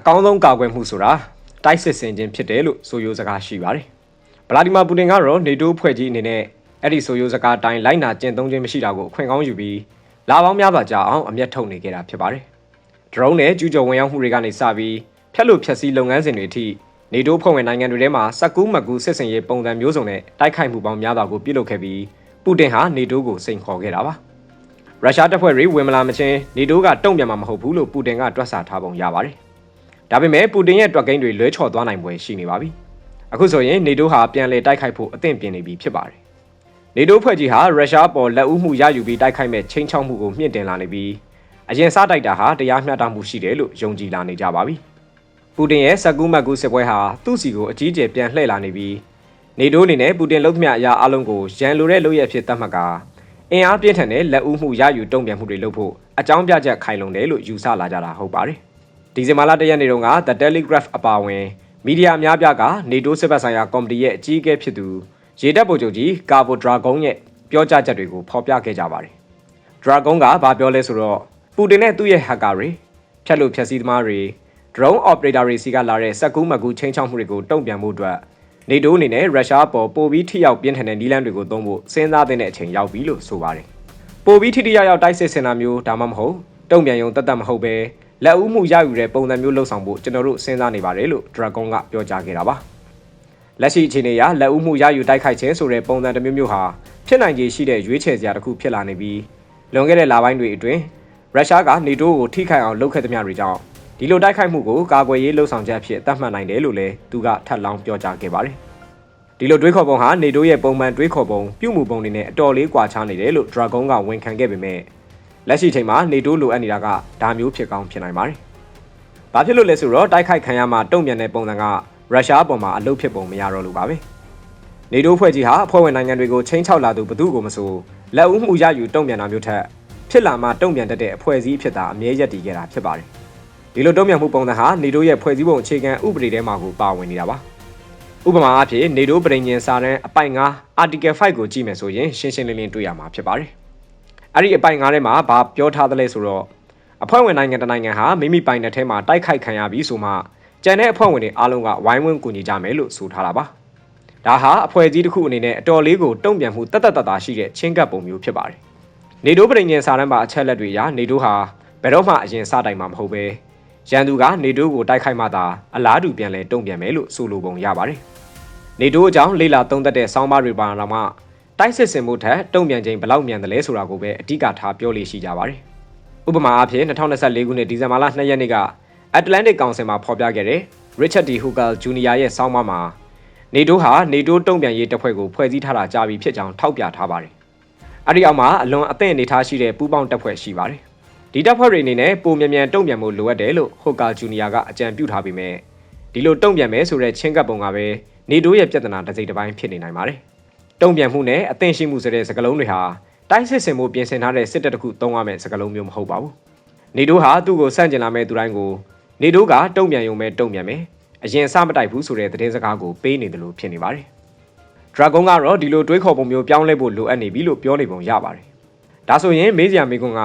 အကောင်းဆုံးကာကွယ်မှုဆိုတာတိုက်စစ်ဆင်ခြင်းဖြစ်တယ်လို့ဆိုရိုးစကားရှိပါတယ်။ဗလာဒီမာပူတင်ကတော့နေတိုးဖွဲ့ကြီးအနေနဲ့အဲ့ဒီဆိုရိုးစကားအတိုင်းလိုက်နာကျင့်သုံးခြင်းမရှိတာကိုအခွင့်ကောင်းယူပြီးလာပေါင်းများစွာကြာအောင်အမျက်ထုတ်နေကြတာဖြစ်ပါတယ်။ drone နဲ့ကျူးကျော်ဝင်ရောက်မှုတွေကနေစပြီးဖျက်လို့ဖျက်ဆီးလုပ်ငန်းစဉ်တွေအထိနေတိုးဖွဲ့ဝင်နိုင်ငံတွေထဲမှာစက်ကူးမကူစစ်စင်ရေးပုံစံမျိုးစုံနဲ့တိုက်ခိုက်မှုပေါင်းများစွာကိုပြုလုပ်ခဲ့ပြီးပူတင်ဟာနေတိုးကိုစိန်ခေါ်ခဲ့တာပါ။ရုရှားတပ်ဖွဲ့တွေဝင်မလာမချင်းနေတိုးကတုံ့ပြန်မှာမဟုတ်ဘူးလို့ပူတင်ကတွက်ဆထားပုံရပါတယ်။ ဒါပေမဲ့ပူတင်ရဲ့တွက်ကိန်းတွေလွဲချော်သွားနိုင်ပွဲရှိနေပါပြီ။အခုဆိုရင်နေတိုးဟာပြန်လည်တိုက်ခိုက်ဖို့အသင့်ပြင်နေပြီဖြစ်ပါတယ်။နေတိုးဖွဲ့ကြီးဟာရုရှားပေါ်လက်ဦးမှုရယူပြီးတိုက်ခိုက်မဲ့ချင်းချောက်မှုကိုမြင့်တင်လာနေပြီးအရင်စားတိုက်တာဟာတရားမျှတမှုရှိတယ်လို့ယုံကြည်လာနေကြပါပြီ။ပူတင်ရဲ့စက်ကူးမက်ကူးစစ်ပွဲဟာသူ့စီကိုအကြီးကျယ်ပြန်လှည့်လာနေပြီးနေတိုးအနေနဲ့ပူတင်လုံသမျှအရာအလုံးကိုရန်လိုတဲ့လုပ်ရဖြစ်သတ်မှတ်ကာအင်အားပြင်းထန်တဲ့လက်ဦးမှုရယူတုံ့ပြန်မှုတွေလုပ်ဖို့အကြောင်းပြချက်ခိုင်လုံတယ်လို့ယူဆလာကြတာဟုတ်ပါတယ်။ ဒီဇင်ဘာလတရက်နေ့တုန်းက The Telegraph အပါအဝင်မီဒီယာအများပြားကနေတိုးစစ်ဘက်ဆိုင်ရာကော်မတီရဲ့အကြီးအကဲဖြစ်သူရေတပ်ဗိုလ်ချုပ်ကြီးကာဗိုဒရာဂုံရဲ့ပြောကြားချက်တွေကိုဖော်ပြခဲ့ကြပါတယ်။ Dragon ကဘာပြောလဲဆိုတော့ပူတင်နဲ့သူ့ရဲ့ hacker တွေဖြတ်လို့ဖြတ်စည်းသမားတွေ drone operator တွေစီကလာတဲ့စက်ကူးမကူချင်းချောင်းမှုတွေကိုတုံ့ပြန်မှုအတွက်နေတိုးအနေနဲ့ရုရှားပေါ်ပိုပြီးထိရောက်ပြင်းထန်တဲ့နည်းလမ်းတွေကိုသုံးဖို့စဉ်းစားတဲ့အချိန်ရောက်ပြီလို့ဆိုပါတယ်။ပိုပြီးထိထိရောက်ရောက်တိုက်စစ်ဆင်တာမျိုးဒါမှမဟုတ်တုံ့ပြန်ရုံတတ်တတ်မဟုတ်ပဲ လက်ဦးမှုရယူတဲ့ပုံစံမျိုးလှုပ်ဆောင်ဖို့ကျွန်တော်တို့စဉ်းစားနေပါတယ်လို့ Dragon ကပြောကြားခဲ့တာပါ။လက်ရှိအခြေအနေအရလက်ဦးမှုရယူတိုက်ခိုက်ခြင်းဆိုတဲ့ပုံစံတစ်မျိုးမျိုးဟာဖြစ်နိုင်ခြေရှိတဲ့ရွေးချယ်စရာတစ်ခုဖြစ်လာနေပြီးလွန်ခဲ့တဲ့လပိုင်းတွေအတွင်းရုရှားကနေတိုးကိုထိခိုက်အောင်လုပ်ခဲ့သမျှတွေကြောင့်ဒီလိုတိုက်ခိုက်မှုကိုကာကွယ်ရေးလှုံ့ဆော်ချက်ဖြစ်သတ်မှတ်နိုင်တယ်လို့လည်းသူကထပ်လောင်းပြောကြားခဲ့ပါတယ်။ဒီလိုတွေးခေါ်ပုံဟာနေတိုးရဲ့ပုံမှန်တွေးခေါ်ပုံပြုမှုပုံတွေနဲ့အတော်လေးကွာခြားနေတယ်လို့ Dragon ကဝန်ခံခဲ့ပေမဲ့ လက်ရှိချိန်မှာနေတိုးလိုအပ်နေတာကဒါမျိုးဖြစ်ကောင်းဖြစ်နိုင်ပါတယ်။ဘာဖြစ်လို့လဲဆိုတော့တိုက်ခိုက်ခံရမှာတုံ့ပြန်တဲ့ပုံစံကရုရှားပေါ်မှာအလုပ်ဖြစ်ပုံမရတော့လို့ပါပဲ။နေတိုးဖွဲ့ကြီးဟာအဖွဲ့ဝင်နိုင်ငံတွေကိုချင်းချောက်လာသူဘသူ့ကိုမဆိုလက်ဦးမှုရယူတုံ့ပြန်တာမျိုးထက်ဖြစ်လာမှတုံ့ပြန်တတ်တဲ့အဖွဲ့အစည်းဖြစ်တာအမြဲရက်တည်ခဲ့တာဖြစ်ပါတယ်။ဒီလိုတုံ့ပြန်မှုပုံစံဟာနေတိုးရဲ့ဖွဲ့စည်းပုံအခြေခံဥပဒေထဲမှာကိုပါဝင်နေတာပါ။ဥပမာအားဖြင့်နေတိုးပြည်ညင်စာတမ်းအပိုင်9 Article 5ကိုကြည့်မယ်ဆိုရင်ရှင်းရှင်းလင်းလင်းတွေ့ရမှာဖြစ်ပါတယ်။ အဲ့ဒီအပိုင်9ထဲမှာဘာပြောထားသလဲဆိုတော့အဖွဲ့ဝင်နိုင်ငံတနိုင်ငံဟာမိမိပိုင်တဲ့ထဲမှာတိုက်ခိုက်ခံရပြီးဆိုမှကျန်တဲ့အဖွဲ့ဝင်တွေအားလုံးကဝိုင်းဝန်းကူညီကြမယ်လို့ဆိုထားတာပါ။ဒါဟာအဖွဲ့အစည်းတစ်ခုအနေနဲ့အတော်လေးကိုတုံ့ပြန်မှုတတ်တတ်တတာရှိတဲ့ချင်းကပ်ပုံမျိုးဖြစ်ပါတယ်။နေတိုးပြည်ညင်စာတမ်းပါအချက်လက်တွေအရနေတိုးဟာဘယ်တော့မှအရင်စတိုင်မှာမဟုတ်ပဲရန်သူကနေတိုးကိုတိုက်ခိုက်မှသာအလားတူပြန်လဲတုံ့ပြန်မယ်လို့ဆိုလိုပုံရပါတယ်။နေတိုးအကြောင်းလေးလာသုံးသက်တဲ့ဆောင်းပါးတွေပါတော့မှ တိုက်စစ်စင်မှုထက်တုံ့ပြန်ခြင်းဘလောက်မြန်တယ်လဲဆိုတာကိုပဲအဓိကထားပြောလို့ရှိကြပါတယ်။ဥပမာအားဖြင့်2024ခုနှစ်ဒီဇင်ဘာလ2ရက်နေ့က Atlantic Council မှာဖော်ပြခဲ့တဲ့ Richard D. Hooker Jr. ရဲ့ဆောင်းပါးမှာနေတိုးဟာနေတိုးတုံ့ပြန်ရေးတပ်ဖွဲ့ကိုဖွဲ့စည်းထားတာကြာပြီဖြစ်ကြောင်းထောက်ပြထားပါတယ်။အဲဒီအောက်မှာအလွန်အသင့်အနေထားရှိတဲ့ပူးပေါင်းတပ်ဖွဲ့ရှိပါတယ်။ဒီတပ်ဖွဲ့တွေအနေနဲ့ပုံမြန်မြန်တုံ့ပြန်မှုလိုအပ်တယ်လို့ Hooker Jr. ကအကြံပြုထားပေမဲ့ဒီလိုတုံ့ပြန်မယ်ဆိုတဲ့ချင်းကပ်ပုံကပဲနေတိုးရဲ့ပြဿနာတစ်စိတ်တစ်ပိုင်းဖြစ်နေနိုင်ပါတယ်။ တုံ့ပြန်မှုနဲ့အသင့်ရှိမှုဆိုတဲ့စကားလုံးတွေဟာတိုင်းစစ်စင်မှုပြင်ဆင်ထားတဲ့စစ်တပ်တစ်ခုသုံးရမယ့်စကားလုံးမျိုးမဟုတ်ပါဘူး။နေတိုးဟာသူ့ကိုစန့်ကျင်လာမဲ့သူတိုင်းကိုနေတိုးကတုံ့ပြန်ရုံပဲတုံ့ပြန်မယ်။အရင်စမတိုက်ဘူးဆိုတဲ့သတင်းစကားကိုပေးနေတယ်လို့ဖြစ်နေပါတယ်။ Dragon ကတော့ဒီလိုတွေးခေါ်ပုံမျိုးပြောင်းလဲဖို့လိုအပ်နေပြီလို့ပြောနေပုံရပါတယ်။ဒါဆိုရင်မေးစရာမေးခွန်းက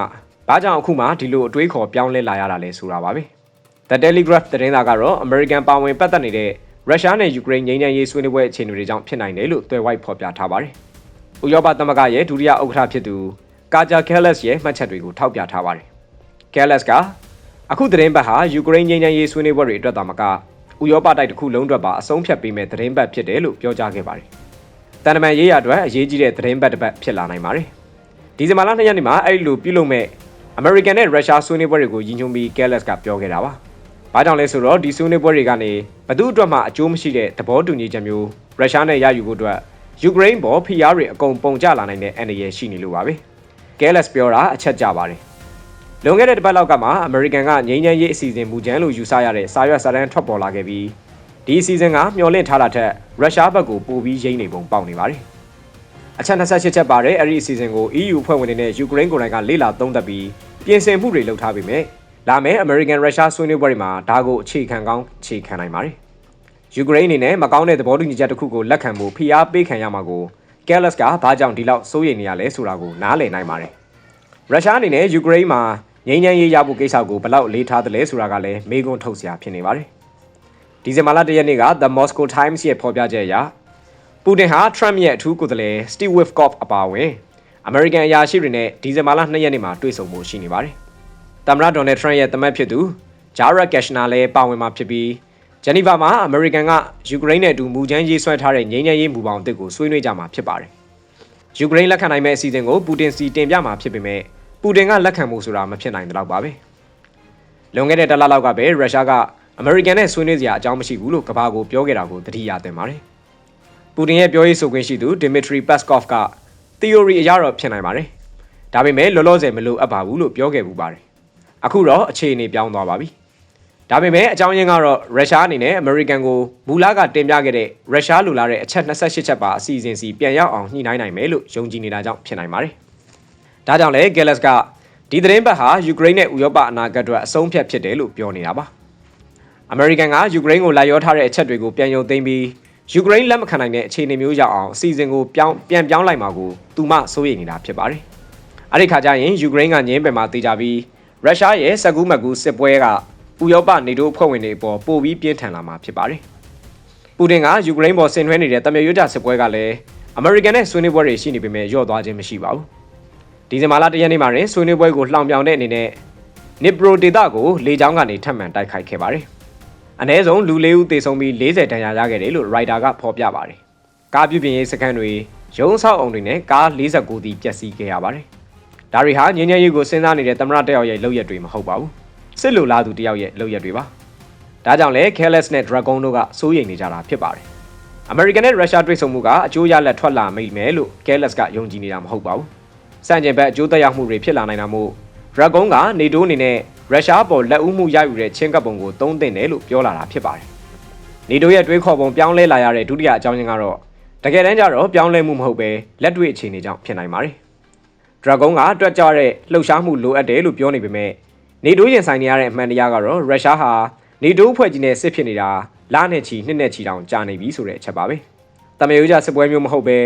ဘာကြောင့်အခုမှဒီလိုအတွေးခေါ်ပြောင်းလဲလာရတာလဲဆိုတာပါပဲ။ The Telegraph သတင်းစာကတော့ American ပါဝင်ပတ်သက်နေတဲ့ ရုရှားနဲ့ယူကရိန်းငြိမ်းချမ်းရေးဆွေးနွေးပွဲအခြေအနေတွေကြောင့်ဖြစ်နိုင်တယ်လို့သွယ်ဝိုက်ဖော်ပြထားပါတယ်။ဥရောပသမဂ္ဂရဲ့ဒုတိယဥက္ကဋ္ဌဖြစ်သူကာဂျာကဲလက်စ်ရဲ့မှတ်ချက်တွေကိုထောက်ပြထားပါတယ်။ကဲလက်စ်ကအခုသတင်းပတ်ဟာယူကရိန်းငြိမ်းချမ်းရေးဆွေးနွေးပွဲတွေအတွက်သာမကဥရောပတိုက်တစ်ခုလုံးအတွက်ပါအဆုံးဖြတ်ပေးမဲ့သတင်းပတ်ဖြစ်တယ်လို့ပြောကြားခဲ့ပါတယ်။တန်တမန်ရေးရအတွက်အရေးကြီးတဲ့သတင်းပတ်တစ်ပတ်ဖြစ်လာနိုင်ပါတယ်။ဒီဇင်ဘာလ2ရက်နေ့မှာအဲ့လိုပြုလုပ်မဲ့ American နဲ့ Russia ဆွေးနွေးပွဲတွေကိုရည်ညွှန်းပြီး Kellis ကပြောခဲ့တာပါ။ ဘာကြောင့်လဲဆိုတော့ဒီဆွေးနွေးပွဲတွေကနေဘသူအတွက်မှအကျိုးမရှိတဲ့သဘောတူညီချက်မျိုး Russia နဲ့ရယူဖို့အတွက်ယူကရိန်းပေါ်ဖိအားတွေအကုန်ပုံကျလာနိုင်တဲ့အန္တရာယ်ရှိနေလို့ပါပဲ။ Kellis ပြောတာအချက်ကြပါတယ်။လွန်ခဲ့တဲ့တစ်ပတ်လောက်ကမှ American ကငြိမ်းချမ်းရေးအစီအစဉ်မူကြမ်းလို့ယူဆရတဲ့စာရွက်စာတမ်းထွက်ပေါ်လာခဲ့ပြီးဒီအစီအစဉ်ကမျှော်လင့်ထားတာထက်ရုရှားဘက်ကိုပိုပြီးရိမ့်နေပုံပေါက်နေပါတယ်။အချက်28ချက်ပါတဲ့အဲ့ဒီအစီအစဉ်ကို EU ဖွဲ့ဝင်တွေနဲ့ယူကရိန်းကိုယ်တိုင်ကလေ့လာသုံးသပ်ပြီးပြင်ဆင်မှုတွေလုပ်ထားပေမဲ့ လာမယ့် American Russia ဆွေးနွေးပွဲတွေမှာဒါကိုအခြေခံကောင်းအခြေခံနိုင်ပါတယ်။ယူကရိန်းအနေနဲ့မကောင်းတဲ့သဘောတူညီချက်တစ်ခုကိုလက်ခံဖို့ဖိအားပေးခံရမှာကို Gallas ကဘာကြောင့်ဒီလောက်စိုးရိမ်နေရလဲဆိုတာကိုနားလည်နိုင်ပါတယ်။ရုရှားအနေနဲ့ယူကရိန်းမှာငြိမ်းချမ်းရေးရဖို့ကိစ္စကိုဘယ်လောက်အလေးထားသလဲဆိုတာကလည်းမေးခွန်းထုတ်စရာဖြစ်နေပါတယ်။ဒီဇင်ဘာလ၁ရက်နေ့က The Moscow Times ရဲ့ဖော်ပြချက်အရပူတင်ဟာ Trump ရဲ့အထူးကိုယ်စားလှယ် Steve Witkoff အပါအဝင်အမေရိကန်အရာရှိတွေနဲ့ဒီဇင်ဘာလ2ရက်နေ့မှာတွေ့ဆုံမှုရှိနေပါတယ်။ သမ္မတဒေါ်နယ်ထရန့်ရဲ့သမက်ဖြစ်သူဂျာရက်ကက်ရှနာလည်းပါဝင်မှာဖြစ်ပြီးဂျနီဗာမှာအမေရိကန်ကယူကရိန်းနဲ့အတူမူချမ်းရေးဆွဲထားတဲ့ငြိမ်းချမ်းရေးမူပေါင်းအသစ်ကိုဆွေးနွေးကြမှာဖြစ်ပါတယ်။ယူကရိန်းလက်ခံနိုင်မဲ့အစီအစဉ်ကိုပူတင်စီတင်ပြမှာဖြစ်ပေမဲ့ပူတင်ကလက်ခံမှုဆိုတာမဖြစ်နိုင်တော့ပါပဲ။လွန်ခဲ့တဲ့တစ်လလောက်ကပဲရုရှားကအမေရိကန်နဲ့ဆွေးနွေးစရာအကြောင်းမရှိဘူးလို့ကမ္ဘာကိုပြောခဲ့တာကိုသတိရသင့်ပါတယ်။ပူတင်ရဲ့ပြောရေးဆိုခွင့်ရှိသူဒီမီထရီပတ်စကော့ဖ်က theory အရတော့ဖြစ်နိုင်ပါတယ်။ဒါပေမဲ့လောလောဆယ်မလိုအပ်ပါဘူးလို့ပြောခဲ့ပူပါတယ်။ အခုတော့အခြေအနေပြောင်းသွားပါပြီ။ဒါပေမဲ့အကြောင်းရင်းကတော့ရုရှားအနေနဲ့အမေရိကန်ကိုမူလကတင်ပြခဲ့တဲ့ရုရှားလိုလားတဲ့အချက်28ချက်ပါအစီအစဉ်စီပြန်ရောက်အောင်ညှိနှိုင်းနိုင်မယ်လို့ယုံကြည်နေတာကြောင့်ဖြစ်နိုင်ပါတယ်။ဒါကြောင့်လည်း Gallus ကဒီသတင်းပတ်ဟာယူကရိန်းနဲ့ဥရောပအနာဂတ်အတွက်အဆုံးဖြတ်ဖြစ်တယ်လို့ပြောနေတာပါ။အမေရိကန်ကယူကရိန်းကိုလာရောထားတဲ့အချက်တွေကိုပြန်ရုပ်သိမ်းပြီးယူကရိန်းလက်မခံနိုင်တဲ့အခြေအနေမျိုးရောက်အောင်အစီအစဉ်ကိုပြောင်းပြန်ပြောင်းလိုက်မှာကိုသူမှစိုးရိမ်နေတာဖြစ်ပါတယ်။အဲ့ဒီခါကျရင်ယူကရိန်းကငင်းပယ်မှာတေးကြပြီး ရုရှားရဲ့စကူးမကူစစ်ပွဲကဥရောပနေတိုးအဖွဲ့ဝင်တွေအပေါ်ပိုပြီးပြင်းထန်လာမှာဖြစ်ပါတယ်။ပူတင်ကယူကရိန်းပေါ်ဆင်နွှဲနေတဲ့တမယွတ်ကြစစ်ပွဲကလည်းအမေရိကန်နဲ့ဆွေးနွေးပွဲတွေရှိနေပေမဲ့ညော့သွားခြင်းမရှိပါဘူး။ဒီဇင်ဘာလ၁ရက်နေ့မှာတွင်ဆွေးနွေးပွဲကိုလှောင်ပြောင်တဲ့အနေနဲ့နစ်ပရိုဒေတာကိုလေကြောင်းကနေထပ်မံတိုက်ခိုက်ခဲ့ပါတယ်။အ ਨੇ ဆုံးလူလေးဦးသေဆုံးပြီး40တန်ရာရခဲ့တယ်လို့ရိုက်တာကဖော်ပြပါတယ်။ကားပြုပြင်ရေးစခန်းတွေရုံးဆောက်အုံတွေနဲ့ကား49တီးပျက်စီးခဲ့ရပါတယ်။ ဒါတွေဟာငင်းငယ်ရေးကိုစဉ်းစားနေတဲ့သမရတယောက်ရဲ့လုပ်ရက်တွေမဟုတ်ပါဘူး။စစ်လိုလားသူတယောက်ရဲ့လုပ်ရက်တွေပါ။ဒါကြောင့်လဲ Careless နဲ့ Dragon တို့ကစိုးရိမ်နေကြတာဖြစ်ပါတယ်။ American နဲ့ Russia တွေ့ဆုံမှုကအကျိုးရလဒ်ထွက်လာမိမယ်လို့ Careless ကယုံကြည်နေတာမဟုတ်ပါဘူး။စံကျင်ဘက်အကျိုးသက်ရောက်မှုတွေဖြစ်လာနိုင်တာမို့ Dragon က NATO အနေနဲ့ရုရှားပေါ်လက်ဦးမှုရယူတဲ့ချင်းကပ်ပုံကိုသုံးသင့်တယ်လို့ပြောလာတာဖြစ်ပါတယ်။ NATO ရဲ့တွေးခေါ်ပုံပြောင်းလဲလာရတဲ့ဒုတိယအကြောင်းရင်းကတော့တကယ်တမ်းကျတော့ပြောင်းလဲမှုမဟုတ်ပဲလက်တွေ့အခြေအနေကြောင့်ဖြစ်နိုင်ပါတယ်။ Dragon ကတွက်ကြတဲ့လှုပ်ရှားမှုလိုအပ်တယ်လို့ပြောနေပေမဲ့ NATO ရင်ဆိုင်နေရတဲ့အမှန်တရားကတော့ရုရှားဟာ NATO အဖွဲ့ကြီးနဲ့စစ်ဖြစ်နေတာလနဲ့ချီနှစ်နဲ့ချီတောင်ကြာနေပြီဆိုတဲ့အချက်ပါပဲ။တမယိုးကြစစ်ပွဲမျိုးမဟုတ်ပဲ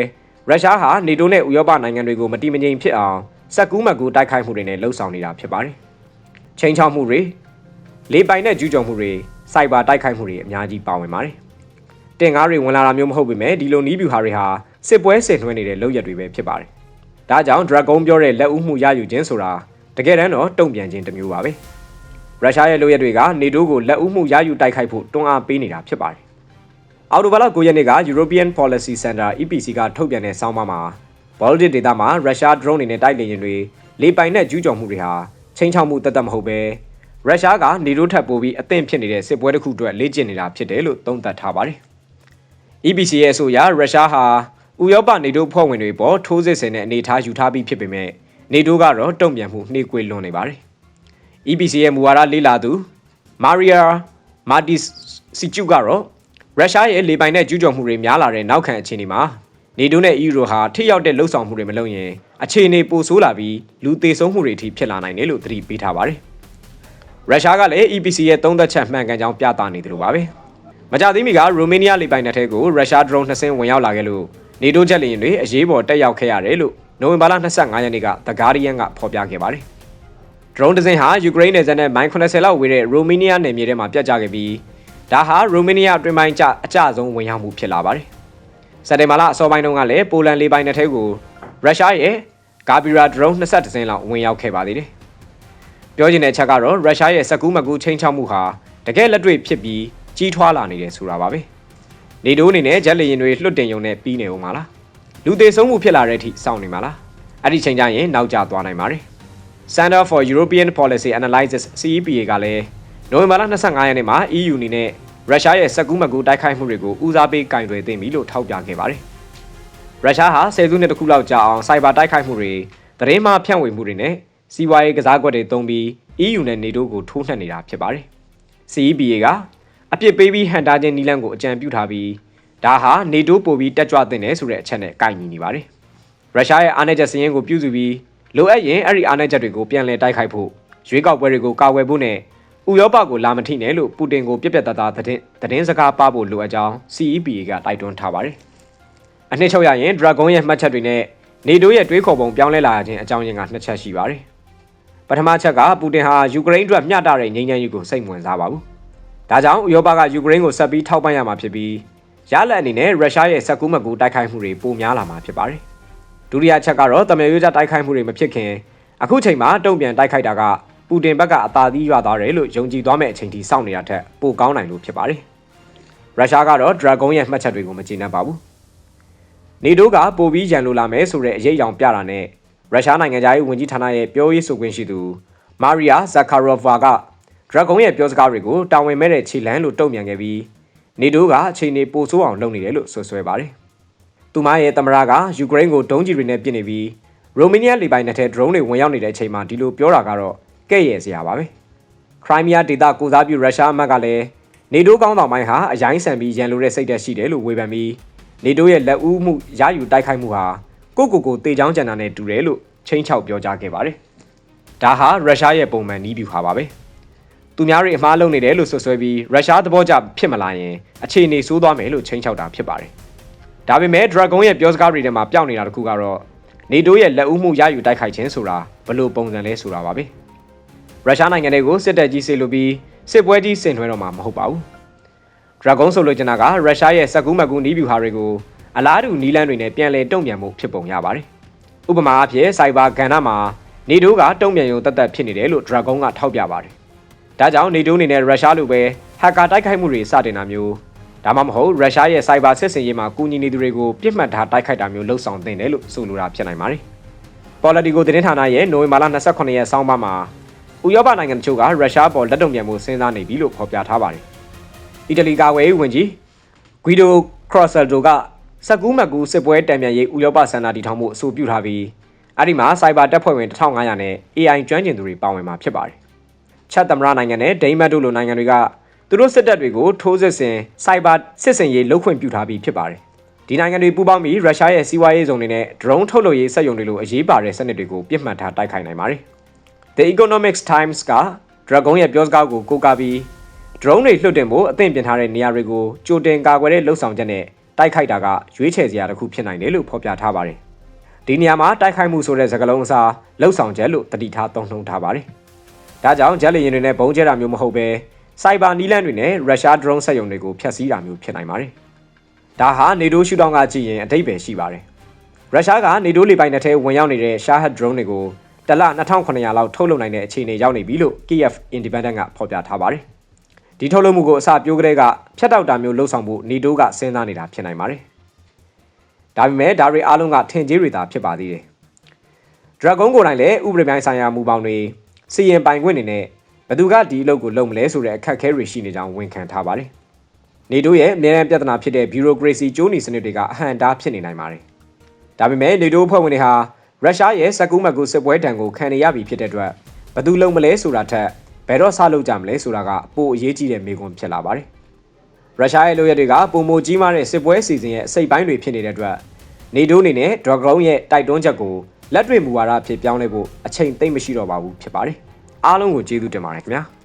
ရုရှားဟာ NATO နဲ့ဥရောပနိုင်ငံတွေကိုမတိမငြိမ်ဖြစ်အောင်စက်ကူးမကူတိုက်ခိုက်မှုတွေနဲ့လှုံ့ဆော်နေတာဖြစ်ပါတယ်။ချိန်ချောက်မှုတွေလေပိုင်နဲ့ကျူးကျော်မှုတွေစိုက်ဘာတိုက်ခိုက်မှုတွေအများကြီးပါဝင်ပါတယ်။တင်ကားတွေဝင်လာတာမျိုးမဟုတ်ပေမဲ့ဒီလိုနီးဗျူဟာတွေဟာစစ်ပွဲဆင်နွှဲနေတဲ့လုပ်ရက်တွေပဲဖြစ်ပါတယ်။ ဒါကြောင့် Dragon ပြောတဲ့လက်ဦးမှုရယူခြင်းဆိုတာတကယ်တမ်းတော့တုံ့ပြန်ခြင်းတစ်မျိုးပါပဲ။ရုရှားရဲ့လုပ်ရက်တွေကနေတိုးကိုလက်ဦးမှုရယူတိုက်ခိုက်ဖို့တွန်းအားပေးနေတာဖြစ်ပါတယ်။အော်တိုဘာလ9ရက်နေ့က European Policy Center EPC ကထုတ်ပြန်တဲ့ဆောင်းပါးမှာ Baltic ဒေသမှာရုရှား drone တွေနဲ့တိုက်လေယာဉ်တွေလေပိုင်နဲ့ကျူးကျော်မှုတွေဟာချင်းချောက်မှုတသက်မဟုတ်ပဲရုရှားကနေတိုးထပ်ပိုးပြီးအသင့်ဖြစ်နေတဲ့စစ်ပွဲတစ်ခုအတွက်လေ့ကျင့်နေတာဖြစ်တယ်လို့သုံးသပ်ထားပါတယ်။ EPC ရဲ့အဆိုအရရုရှားဟာ ဥရောပနေတိုးဖွဲ့ဝင်တွေပေါ်ထိုးစစ်ဆင်တဲ့အနေအထားယူထားပြီးဖြစ်ပေမဲ့နေတိုးကတော့တုံ့ပြန်မှုနှေးကွေးလွန်နေပါတယ်။ EPC ရဲ့မူဝါဒလေးလာသူမာရီယာမာတီစီကျူကတော့ရုရှားရဲ့လေပိုင်နဲ့ကျူးကျော်မှုတွေများလာတဲ့နောက်ခံအခြေအနေမှာနေတိုးနဲ့ EU ဟာထိရောက်တဲ့လှုပ်ဆောင်မှုတွေမလုပ်ရင်အခြေအနေပိုဆိုးလာပြီးလူသေဆုံးမှုတွေအထိဖြစ်လာနိုင်တယ်လို့သတိပေးထားပါတယ်။ရုရှားကလည်း EPC ရဲ့သုံးသက်ချက်မှန်ကန်ကြောင်းပြသနေတယ်လို့ပါပဲ။မကြသေးမီကရိုမေးနီးယားလေပိုင်နယ်ထဲကိုရုရှား drone နှစ်စင်းဝင်ရောက်လာခဲ့လို့ နေတိုးချက်လေယာဉ်တွေအရေးပေါ်တက်ရောက်ခဲ့ရတယ်လို့နိုဝင်ဘာလ25ရက်နေ့က The Guardian ကဖော်ပြခဲ့ပါတယ်။ drone တစ်စင်းဟာယူကရိန်းနယ်စပ်နဲ့မိုင်80လောက်ဝေးတဲ့ရိုမေးနီးယားနယ်မြေထဲမှာပြတ်ကျခဲ့ပြီးဒါဟာရိုမေးနီးယားအတွင်းပိုင်းကျအကျဆုံးဝင်ရောက်မှုဖြစ်လာပါတယ်။စက်တင်ဘာလအစောပိုင်းတုန်းကလည်းပိုလန်လေပိုင်နယ်ထဲကိုရုရှားရဲ့ဂါဘီရာ drone 20စင်းလောက်ဝင်ရောက်ခဲ့ပါသေးတယ်။ပြောချင်တဲ့အချက်ကတော့ရုရှားရဲ့စက်ကူးမကူချင်းချောက်မှုဟာတကယ်လက်တွေ့ဖြစ်ပြီးကြီးထွားလာနေတယ်ဆိုတာပါပဲ။ နေတိုးအနေနဲ့ဂျက်လေယာဉ်တွေလွတ်တင်ရုံနဲ့ပြီးနေဦးမှာလား။လူသေးဆုံးမှုဖြစ်လာတဲ့အထိစောင့်နေမှာလား။အဲ့ဒီချိန်ကျရင်နောက်ကျသွားနိုင်ပါတယ်။ Center for European Policy Analysis CEPA ကလည်းနိုဝင်ဘာလ25ရက်နေ့မှာ EU အနေနဲ့ရုရှားရဲ့စက်ကူးမကူတိုက်ခိုက်မှုတွေကိုဦးစားပေးကင်တွယ်သိမ်းပြီလို့ထောက်ပြခဲ့ပါတယ်။ရုရှားဟာဆယ်စုနှစ်တခုလောက်ကြာအောင်စိုက်ဘာတိုက်ခိုက်မှုတွေသတင်းမှဖြန့်ဝေမှုတွေနဲ့စီးပွားရေးကစားကွက်တွေသုံးပြီး EU နဲ့ NATO ကိုထိုးနှက်နေတာဖြစ်ပါတယ်။ CEPA က အပြစ်ပေးပြီးဟန်တာခြင်းနီလန့်ကိုအကြံပြုထားပြီးဒါဟာ NATO ပို့ပြီးတက်ကြွတင်တယ်ဆိုတဲ့အချက်နဲ့ကိုက်ညီနေပါတယ်။ရုရှားရဲ့အားနည်းချက်စည်းရင်းကိုပြုစုပြီးလိုအပ်ရင်အဲ့ဒီအားနည်းချက်တွေကိုပြန်လည်တိုက်ခိုက်ဖို့ရွေးကောက်ပွဲတွေကိုကာကွယ်ဖို့နဲ့ဥရောပကိုလာမထိနဲ့လို့ပူတင်ကိုပြက်ပြက်သားသားသတင်းသတင်းစကားပါဖို့လိုအပ်ကြောင်း CEPA ကတိုက်တွန်းထားပါတယ်။အနှစ်ချုပ်ရရင် Dragon ရဲ့မှတ်ချက်တွေနဲ့ NATO ရဲ့တွေးခေါ်ပုံပြောင်းလဲလာခြင်းအကြောင်းရင်းကနှစ်ချက်ရှိပါတယ်။ပထမချက်ကပူတင်ဟာယူကရိန်းအတွက်မျှတတဲ့ငြိမ်းချမ်းရေးကိုစိတ်ဝင်စားပါဘူး။ ဒါကြောင့်ဥရောပကယူကရိန်းကိုဆက်ပြီးထောက်ပံ့ရမှာဖြစ်ပြီးရလက်အနေနဲ့ရုရှားရဲ့စက်ကူးမကူတိုက်ခိုက်မှုတွေပိုများလာမှာဖြစ်ပါတယ်။ဒုတိယချက်ကတော့တမန်ရိုးကျတိုက်ခိုက်မှုတွေမဖြစ်ခင်အခုချိန်မှာတုံ့ပြန်တိုက်ခိုက်တာကပူတင်ဘက်ကအသာသီးရွာသွားတယ်လို့ယုံကြည်သွားမဲ့အချိန်ထိစောင့်နေတာထက်ပိုကောင်းနိုင်လို့ဖြစ်ပါတယ်။ရုရှားကတော့ Dragon ရဲ့မှတ်ချက်တွေကိုမကျေနပ်ပါဘူး။နေတိုးကပိုပြီးရန်လိုလာမယ်ဆိုတဲ့အရေးအယောင်ပြတာနဲ့ရုရှားနိုင်ငံသားရေးဝန်ကြီးဌာနရဲ့ပြောရေးဆိုခွင့်ရှိသူမာရီယာဇာခါရောဗာက Dragon ရဲ့ပြောစကားတွေကိုတာဝန်မဲ့တဲ့ခြေလန်းလို့တုံ့ပြန်ခဲ့ပြီးနေတိုးကအချိန်နေပိုဆိုးအောင်လုပ်နေတယ်လို့ဆွဆွဲပါတယ်။သူမရဲ့သမရကယူကရိန်းကိုဒုံးကျည်တွေနဲ့ပစ်နေပြီးရိုမေးနီးယားလေပိုင်နယ်ထဲ drone တွေဝင်ရောက်နေတဲ့အချိန်မှာဒီလိုပြောတာကတော့ကဲ့ရဲ့စရာပါပဲ။ Crimea ဒေသကိုစားပြုရုရှားအမတ်ကလည်းနေတိုးကောင်းဆောင်ပိုင်းဟာအရင်ဆန်ပြီးရန်လိုတဲ့စိတ်ဓာတ်ရှိတယ်လို့ဝေဖန်ပြီးနေတိုးရဲ့လက်ဦးမှုရယူတိုက်ခိုက်မှုဟာကိုကိုကိုတေချောင်းကြံတာနဲ့တူတယ်လို့ချင်းချောက်ပြောကြားခဲ့ပါတယ်။ဒါဟာရုရှားရဲ့ပုံမှန်နီးဗျူဟာပါပဲ။ သူများတွေအမှားလုပ်နေတယ်လို့ဆွဆွဲပြီးရုရှားသဘောကျဖြစ်မလာရင်အခြေအနေဆိုးသွားမယ်လို့ချင်းချောက်တာဖြစ်ပါတယ်။ဒါပေမဲ့ Dragon ရဲ့ပြောစကားတွေထဲမှာပျောက်နေတာတခုကတော့နေတိုးရဲ့လက်ဦးမှုရယူတိုက်ခိုက်ခြင်းဆိုတာဘလို့ပုံစံလဲဆိုတာပါပဲ။ရုရှားနိုင်ငံတွေကိုစစ်တပ်ကြီးစေလိုပြီးစစ်ပွဲကြီးဆင်နွှဲတော့မှာမဟုတ်ပါဘူး။ Dragon ဆိုလိုချင်တာကရုရှားရဲ့စက်ကူးမကူနီးဗျူဟာတွေကိုအလားတူနီးလန်းတွေနဲ့ပြန်လည်တုံ့ပြန်မှုဖြစ်ပုံရပါတယ်။ဥပမာအဖြစ်စိုက်ဘာကဏ္ဍမှာနေတိုးကတုံ့ပြန်ရုံတသက်ဖြစ်နေတယ်လို့ Dragon ကထောက်ပြပါတယ်။ ဒါကြောင့်နေတိုးအနေနဲ့ရုရှားလိုပဲဟက်ကာတိုက်ခိုက်မှုတွေစတင်တာမျိုးဒါမှမဟုတ်ရုရှားရဲ့စိုက်ဘာစစ်စင်ရေးမှာကူညီနေသူတွေကိုပြစ်မှတ်ထားတိုက်ခိုက်တာမျိုးလှုပ်ဆောင်တင်တယ်လို့ဆိုလိုတာဖြစ်နိုင်ပါတယ်။ Politico သတင်းဌာနရဲ့နိုဝင်ဘာလ28ရက်ဆောင်းပါးမှာဥရောပနိုင်ငံတချို့ကရုရှားပေါ်လက်တုံပြန်မှုစဉ်းစားနေပြီလို့ဖော်ပြထားပါတယ်။အီတလီကာကွယ်ရေးဝန်ကြီးဂွီဒိုခရော့ဆယ်ဒိုကစက်ကူးမကူစစ်ပွဲတံပြန်ရေးဥရောပစံနာတီထောင်မှုအဆိုပြုထားပြီးအဲ့ဒီမှာစိုက်ဘာတပ်ဖွဲ့ဝင်1500နဲ့ AI ကျွမ်းကျင်သူတွေပါဝင်မှာဖြစ်ပါတယ်။ ချက်သမရနိုင်ငံနဲ့ဒိန်းမတ်တို့လိုနိုင်ငံတွေကသူတို့စစ်တပ်တွေကိုထိုးစစ်ဆင်စိုက်ဘာစစ်စင်ရေးလှုပ်ခွင့်ပြုထားပြီးဖြစ်ပါတယ်။ဒီနိုင်ငံတွေပူးပေါင်းပြီးရုရှားရဲ့စီးပွားရေးဇုံတွေနဲ့ drone ထုတ်လုပ်ရေးစက်ရုံတွေလိုအရေးပါတဲ့စနစ်တွေကိုပြစ်မှတ်ထားတိုက်ခိုက်နိုင်ပါတယ်။ The Economics Times က Dragon ရဲ့ပြောစကားကိုကိုးကားပြီး drone တွေလွှတ်တင်ဖို့အသင့်ပြင်ထားတဲ့နေရာတွေကိုကြိုတင်ကာကွယ်တဲ့လှုပ်ဆောင်ချက်နဲ့တိုက်ခိုက်တာကရွေးချယ်စရာတစ်ခုဖြစ်နိုင်တယ်လို့ဖော်ပြထားပါတယ်။ဒီနေရာမှာတိုက်ခိုက်မှုဆိုတဲ့စကားလုံးအစားလှုပ်ဆောင်ချက်လို့တတိထားသုံးနှုန်းထားပါတယ်။ ဒါကြောင့်ဂျက်လီရင်တွေနဲ့ဘုံကျဲတာမျိုးမဟုတ်ပဲစိုက်ဘာနီလန်တွေနဲ့ရုရှား drone စက်ရုံတွေကိုဖျက်ဆီးတာမျိုးဖြစ်နိုင်ပါတယ်။ဒါဟာနေတိုးရှူတောင်းကကြည့်ရင်အတိတ်ပဲရှိပါတယ်။ရုရှားကနေတိုးလေပိုင်နယ်ထဲဝင်ရောက်နေတဲ့ Shahed drone တွေကိုတလ2900လောက်ထုတ်လုပ်နိုင်တဲ့အခြေအနေရောက်နေပြီလို့ KF Independent ကဖော်ပြထားပါတယ်။ဒီထုတ်လုပ်မှုကိုအစပြိုးကလေးကဖြတ်တောက်တာမျိုးလှုပ်ဆောင်ဖို့နေတိုးကစဉ်းစားနေတာဖြစ်နိုင်ပါတယ်။ဒါပေမဲ့ဒါတွေအားလုံးကထင်ကြီးတွေသာဖြစ်ပါသေးတယ်။ Dragon ကိုယ်တိုင်လည်းဥပဒေပိုင်းဆိုင်ရာမူပေါင်းတွေ စီရင်ပိုင်ခွင့်တွေနဲ့ဘသူကဒီအလုပ်ကိုလုပ်မလဲဆိုတဲ့အခက်အခဲတွေရှိနေကြောင်းဝန်ခံထားပါတယ်။နေတိုးရဲ့အများအပြဿနာဖြစ်တဲ့ bureaucracy ကျိုးနီစနစ်တွေကအဟန့်တားဖြစ်နေနိုင်ပါတယ်။ဒါပေမဲ့နေတိုးအဖွဲ့ဝင်တွေဟာရုရှားရဲ့စက်ကူးမကူစစ်ပွဲတံကိုခံနေရပြီဖြစ်တဲ့အတွက်ဘသူလုံမလဲဆိုတာထက်ဘယ်တော့ဆလုပ်ကြမလဲဆိုတာကပိုအရေးကြီးတဲ့မေးခွန်းဖြစ်လာပါတယ်။ရုရှားရဲ့လုပ်ရက်တွေကပုံမကြီးမားတဲ့စစ်ပွဲစီစဉ်ရဲ့အစိတ်ပိုင်းတွေဖြစ်နေတဲ့အတွက်နေတိုးအနေနဲ့ Dragon ရဲ့တိုက်တွန်းချက်ကို လက်တွေ့မူဝါဒအဖြစ်ပြောင်းလဲဖို့အချိန်သိမ့်မရှိတော့ပါဘူးဖြစ်ပါတယ်။အားလုံးကိုကျေးဇူးတင်ပါတယ်ခင်ဗျာ။